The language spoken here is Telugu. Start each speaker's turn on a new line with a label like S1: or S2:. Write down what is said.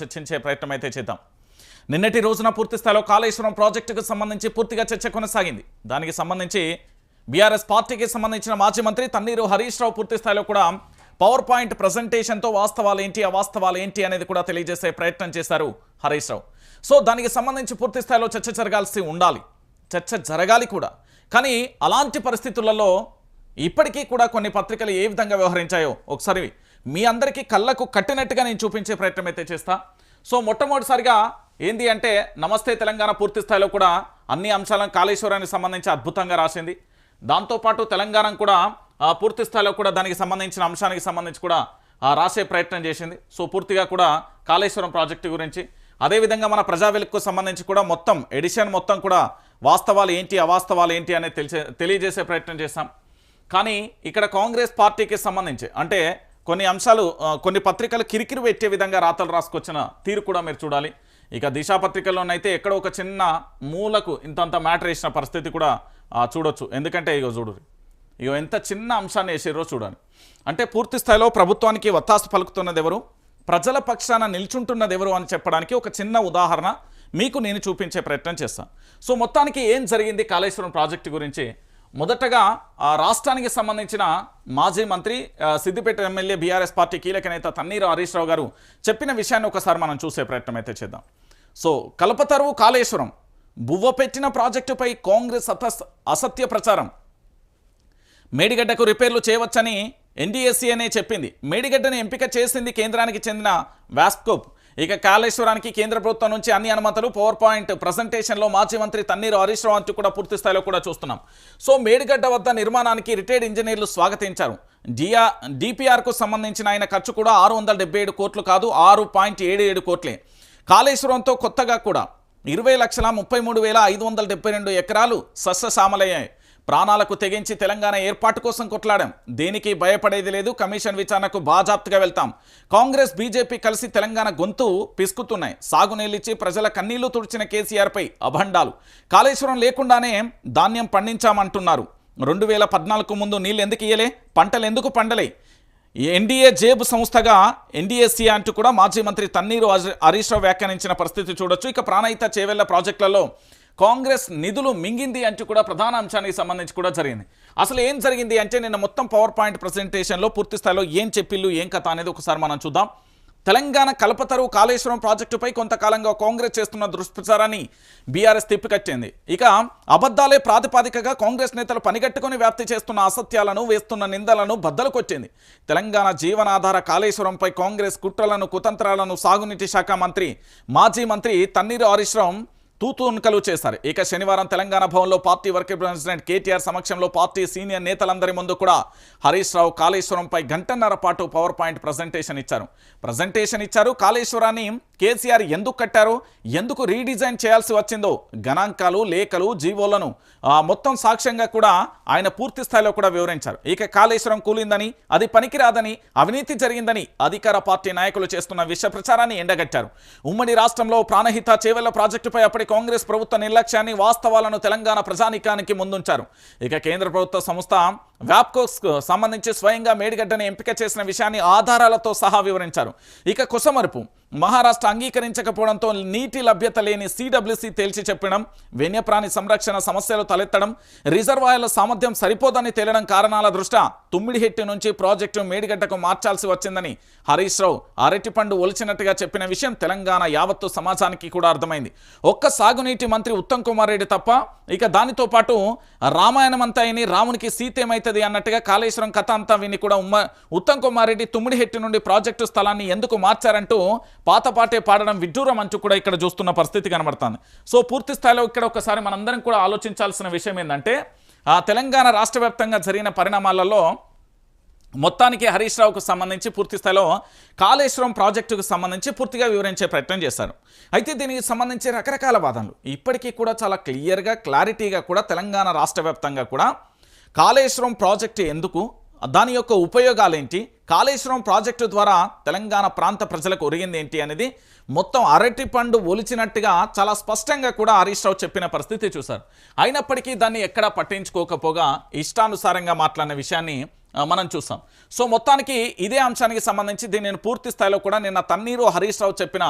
S1: చర్చించే ప్రయత్నం అయితే చేద్దాం. నిన్నటి రోజున పూర్తి స్థాయిలో కాళేశ్వరం ప్రాజెక్టుకు సంబంధించి పూర్తిగా చర్చ కొనసాగింది. దానికి సంబంధించి బీఆర్ఎస్ పార్టీకి సంబంధించిన మాజీ మంత్రి తన్నీరు హరీష్ రావు పూర్తి స్థాయిలో కూడా పవర్ పాయింట్ ప్రజెంటేషన్తో వాస్తవాలు ఏంటి అవాస్తవాలు ఏంటి అనేది కూడా తెలియజేసే ప్రయత్నం చేశారు హరీష్ రావు. సో దానికి సంబంధించి పూర్తి స్థాయిలో చర్చ జరగాల్సి ఉండాలి. చర్చ జరగాలి కూడా. కానీ అలాంటి పరిస్థితులలో ఇప్పటికీ కూడా కొన్ని పత్రికలు ఏ విధంగా వ్యవహరించాయో ఒకసారి మీ అందరికీ కళ్ళకు కట్టినట్టుగా నేను చూపించే ప్రయత్నం అయితే చేస్తా. సో మొట్టమొదటిసారిగా ఏంది అంటే నమస్తే తెలంగాణ పూర్తి స్థాయిలో కూడా అన్ని అంశాలను కాళేశ్వరానికి సంబంధించి అద్భుతంగా రాసింది. దాంతోపాటు తెలంగాణ కూడా పూర్తి స్థాయిలో కూడా దానికి సంబంధించిన అంశానికి సంబంధించి కూడా రాసే ప్రయత్నం చేసింది. సో పూర్తిగా కూడా కాళేశ్వరం ప్రాజెక్టు గురించి అదేవిధంగా మన ప్రజావెలుగుకు సంబంధించి కూడా మొత్తం ఎడిషన్ మొత్తం కూడా వాస్తవాలు ఏంటి అవాస్తవాలు ఏంటి అనేది తెలిసే తెలియజేసే ప్రయత్నం చేశాం. కానీ ఇక్కడ కాంగ్రెస్ పార్టీకి సంబంధించి అంటే కొన్ని అంశాలు కొన్ని పత్రికలు కిరికిరి పెట్టే విధంగా రాతలు రాసుకొచ్చిన తీరు కూడా మీరు చూడాలి. ఇక దిశా పత్రికల్లోనైతే ఎక్కడో ఒక చిన్న మూలకు ఇంతంత మ్యాటర్ వేసిన పరిస్థితి కూడా చూడొచ్చు. ఎందుకంటే ఇగో చూడు. ఇగో ఎంత చిన్న అంశాన్ని వేసారో చూడాలి. అంటే పూర్తి స్థాయిలో ప్రభుత్వానికి వత్తాసు పలుకుతున్నది ఎవరు? ప్రజల పక్షాన నిల్చుంటున్నది ఎవరు అని చెప్పడానికి ఒక చిన్న ఉదాహరణ మీకు నేను చూపించే ప్రయత్నం చేస్తాను సో మొత్తానికి ఏం జరిగింది కాళేశ్వరం ప్రాజెక్టు గురించి? మొదటగా ఆ రాష్ట్రానికి సంబంధించిన మాజీ మంత్రి సిద్దిపేట ఎమ్మెల్యే బీఆర్ఎస్ పార్టీ కీలక నేత తన్నీరు హరీష్ రావు గారు చెప్పిన విషయాన్ని ఒకసారి మనం చూసే ప్రయత్నం అయితే చేద్దాం. సో కలపతరువు కాళేశ్వరం. బువ్వ పెట్టిన ప్రాజెక్టుపై కాంగ్రెస్ అత అసత్య ప్రచారం. మేడిగడ్డకు రిపేర్లు చేయవచ్చని ఎన్డీఎస్సీ అనే చెప్పింది. మేడిగడ్డను ఎంపిక చేసింది కేంద్రానికి చెందిన వాస్కోప్. ఇక కాళేశ్వరానికి కేంద్ర ప్రభుత్వం నుంచి అన్ని అనుమతులు. పవర్ పాయింట్ ప్రజెంటేషన్లో మాజీ మంత్రి తన్నీరు హరీష్ రావు అంటూ కూడా పూర్తి స్థాయిలో కూడా చూస్తున్నాం. సో మేడిగడ్డ వద్ద నిర్మాణానికి రిటైర్డ్ ఇంజనీర్లు స్వాగతించారు. డిఆర్ డిపిఆర్కు సంబంధించిన ఆయన ఖర్చు కూడా ఆరు వందల డెబ్బై ఏడు కోట్లు కాదు ఆరు పాయింట్ ఏడు ఏడు కోట్లే. కాళేశ్వరంతో కొత్తగా కూడా ఇరవై లక్షల ముప్పై మూడు వేల ఐదు వందల డెబ్బై రెండు ఎకరాలు సస్యశామలయ్యాయి ప్రాణాలకు తెగించి తెలంగాణ ఏర్పాటు కోసం కొట్లాడాం. దేనికి భయపడేది లేదు కమిషన్ విచారణకు బాజాప్తగా వెళ్తాం. కాంగ్రెస్ బీజేపీ కలిసి తెలంగాణ గొంతు పిసుకుతున్నాయి. సాగునీళ్ళిచ్చి ప్రజల కన్నీళ్ళు తుడిచిన కేసీఆర్పై అభండాలు. కాళేశ్వరం లేకుండానే ధాన్యం పండించామంటున్నారు. రెండు వేల పద్నాలుగు ముందు నీళ్ళు ఎందుకు ఇయ్యలే? పంటలు ఎందుకు పండలే? ఎన్డీఏ జేబు సంస్థగా ఎన్డీఎస్సీ అంటూ కూడా మాజీ మంత్రి తన్నీరు హరీష్ రావు వ్యాఖ్యానించిన పరిస్థితి చూడొచ్చు. ఇక ప్రాణహిత చేవెళ్ళ ప్రాజెక్టులలో కాంగ్రెస్ నిధులు మింగింది అంటూ కూడా ప్రధాన అంశానికి సంబంధించి కూడా జరిగింది. అసలు ఏం జరిగింది అంటే నిన్న మొత్తం పవర్ పాయింట్ ప్రజెంటేషన్లో పూర్తి స్థాయిలో ఏం చెప్పిల్లు ఏం కథ అనేది ఒకసారి మనం చూద్దాం. తెలంగాణ కల్పతరువు కాళేశ్వరం ప్రాజెక్టుపై కొంతకాలంగా కాంగ్రెస్ చేస్తున్న దుష్ప్రచారాన్ని బీఆర్ఎస్ తిప్పికట్టింది. ఇక అబద్ధాలే ప్రాతిపాదికగా కాంగ్రెస్ నేతలు పనిగట్టుకుని వ్యాప్తి చేస్తున్న అసత్యాలను వేస్తున్న నిందలను బద్దలుకొచ్చింది తెలంగాణ జీవనాధార కాళేశ్వరంపై కాంగ్రెస్ కుట్రలను కుతంత్రాలను సాగునీటి శాఖ మంత్రి మాజీ మంత్రి తన్నీరు హరీష్ తూతూన్కలు చేశారు. ఇక శనివారం తెలంగాణ భవన్లో పార్టీ వర్కింగ్ ప్రెసిడెంట్ కేటీఆర్ సమక్షంలో పార్టీ సీనియర్ నేతలందరి ముందు కూడా హరీష్ రావు కాళేశ్వరంపై గంటన్నర పాటు పవర్ పాయింట్ ప్రజెంటేషన్ ఇచ్చారు. ప్రజెంటేషన్ ఇచ్చారు. కాళేశ్వరాన్ని కేసీఆర్ ఎందుకు కట్టారో? ఎందుకు రీడిజైన్ చేయాల్సి వచ్చిందో? గణాంకాలు లేఖలు జీవోలను మొత్తం సాక్ష్యంగా కూడా ఆయన పూర్తి స్థాయిలో కూడా వివరించారు. ఇక కాళేశ్వరం కూలిందని అది పనికిరాదని అవినీతి జరిగిందని అధికార పార్టీ నాయకులు చేస్తున్న విష ప్రచారాన్ని ఎండగట్టారు. ఉమ్మడి రాష్ట్రంలో ప్రాణహిత చేవెళ్ళ ప్రాజెక్టుపై అప్పటి కాంగ్రెస్ ప్రభుత్వ నిర్లక్ష్యాన్ని వాస్తవాలను తెలంగాణ ప్రజానీకానికి ముందుంచారు. ఇక కేంద్ర ప్రభుత్వ సంస్థ వ్యాప్కోస్కు సంబంధించి స్వయంగా మేడిగడ్డను ఎంపిక చేసిన విషయాన్ని ఆధారాలతో సహా వివరించారు. ఇక కుసమరుపు. మహారాష్ట్ర అంగీకరించకపోవడంతో నీటి లభ్యత లేని సిడబ్ల్యూసి తేల్చి చెప్పడం వన్యప్రాణి సంరక్షణ సమస్యలు తలెత్తడం. రిజర్వాయర్ల సామర్థ్యం సరిపోదని తేలడం కారణాల దృష్ట్యా తుమ్మిడిహెట్టి నుంచి ప్రాజెక్టు మేడిగడ్డకు మార్చాల్సి వచ్చిందని హరీష్ రావు అరటిపండు ఒలిచినట్టుగా చెప్పిన విషయం తెలంగాణ యావత్తు సమాజానికి కూడా అర్థమైంది. ఒక్క సాగునీటి మంత్రి ఉత్తమ్ కుమార్ రెడ్డి తప్ప ఇక దానితో పాటు రామాయణం అంతా రామునికి సీత ఏమైతుంది అన్నట్టుగా కాళేశ్వరం కథ అంతా విని కూడా ఉమ్మ ఉత్తమ్ కుమార్ రెడ్డి తుమ్మిడిహెట్టి నుండి ప్రాజెక్టు స్థలాన్ని ఎందుకు మార్చారంటూ పాతపాటే పాడడం విడ్డూరం అంటూ కూడా ఇక్కడ చూస్తున్న పరిస్థితి కనబడుతుంది. సో పూర్తి స్థాయిలో ఇక్కడ ఒకసారి మనందరం కూడా ఆలోచించాల్సిన విషయం ఏంటంటే తెలంగాణ రాష్ట్ర వ్యాప్తంగా జరిగిన పరిణామాలలో మొత్తానికి హరీష్ రావుకు సంబంధించి పూర్తి స్థాయిలో కాళేశ్వరం ప్రాజెక్టుకు సంబంధించి పూర్తిగా వివరించే ప్రయత్నం చేశారు. అయితే దీనికి సంబంధించి రకరకాల వాదనలు. ఇప్పటికీ కూడా చాలా క్లియర్గా క్లారిటీగా కూడా తెలంగాణ రాష్ట్ర కూడా కాళేశ్వరం ప్రాజెక్టు ఎందుకు దాని యొక్క ఉపయోగాలేంటి? కాళేశ్వరం ప్రాజెక్టు ద్వారా తెలంగాణ ప్రాంత ప్రజలకు ఒరిగింది ఏంటి అనేది మొత్తం అరటి పండు ఒలిచినట్టుగా చాలా స్పష్టంగా కూడా హరీష్ రావు చెప్పిన పరిస్థితి చూశారు. అయినప్పటికీ దాన్ని ఎక్కడా పట్టించుకోకపోగా ఇష్టానుసారంగా మాట్లాడిన విషయాన్ని మనం చూసాం సో మొత్తానికి ఇదే అంశానికి సంబంధించి దీనిని పూర్తి స్థాయిలో కూడా నిన్న తన్నీరు హరీష్ రావు చెప్పిన